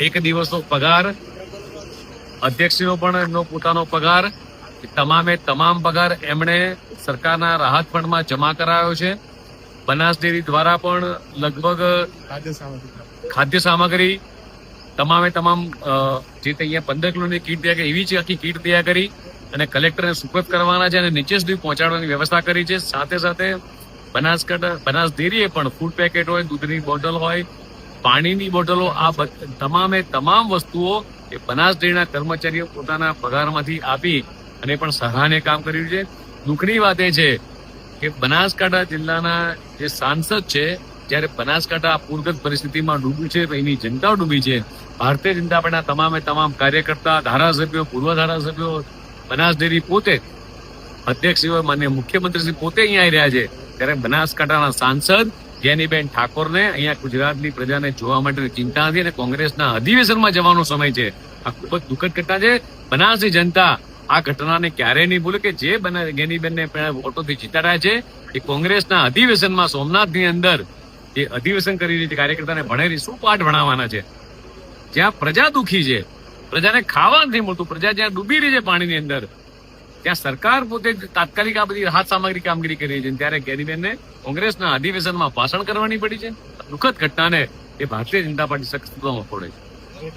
એક દિવસનો પગાર અધ્યક્ષનો પણ એમનો પોતાનો પગાર તમામે તમામ પગાર એમણે સરકારના રાહત ફંડમાં જમા કરાયો છે. બનાસ ડેરી દ્વારા પણ લગભગ ખાદ્ય સામગ્રી. તમામે તમામ જે તે અહીંયા પંદર કિલોની કીટ તૈયાર કરી એવી જ આખી કીટ તૈયાર કરી અને કલેક્ટરને સુપ્રત કરવાના છે અને નીચે સુધી પહોંચાડવાની વ્યવસ્થા કરી છે. સાથે સાથે બનાસકાંઠા બનાસ ડેરીએ પણ ફૂડ પેકેટ હોય દૂધની બોટલ હોય પાણીની બોટલો, આ તમામે તમામ વસ્તુઓ એ બનાસ ડેરીના કર્મચારીઓ પોતાના પગારમાંથી આપી અને પણ સરાહને કામ કર્યું છે. દુઃખની વાત એ છે કે બનાસકાંઠા જિલ્લાના જે સાંસદ છે, જ્યારે બનાસકાંઠા પૂરગત પરિસ્થિતિમાં ડૂબ્યું છે એની જનતા ડૂબી છે. ભારતીય જનતા પાર્ટીના તમામે તમામ કાર્યકર્તા, ધારાસભ્યો, પૂર્વ ધારાસભ્યો, બનાસ ડેરી પોતે, અધ્યક્ષ માન્ય મુખ્યમંત્રી શ્રી પોતે અહીંયા આવી રહ્યા છે. ત્યારે બનાસકાંઠાના સાંસદ જેનીબેન ઠાકોરને અહીંયા ગુજરાતની પ્રજાને જોવા માટેની ચિંતા હતી અને કોંગ્રેસના અધિવેશનમાં જવાનો સમય છે. આ ખૂબ જ દુઃખદ ઘટના છે. બનાસની જનતા આ ઘટનાને ક્યારેય નહીં ભૂલે કે જે બના ગેનીબેનને વોટોથી જીતાડ્યા છે એ કોંગ્રેસના અધિવેશનમાં સોમનાથની અંદર જે અધિવેશન કરી રહી છે. કાર્યકર્તાને ભણેલી શું પાઠ ભણાવવાના છે. જ્યાં પ્રજા દુખી છે. પ્રજાને ખાવા નથી મળતું, પ્રજા જ્યાં ડૂબી રહી છે પાણીની અંદર ત્યાં સરકાર પોતે તાત્કાલિક આ બધી રાહત સામગ્રી કામગીરી કરી છે. ત્યારે કેરીબેનને કોંગ્રેસના અધિવેશનમાં ભાષણ કરવાની પડી છે. દુઃખદ ઘટનાને એ ભારતીય જનતા પાર્ટી સખત ફોડે છે.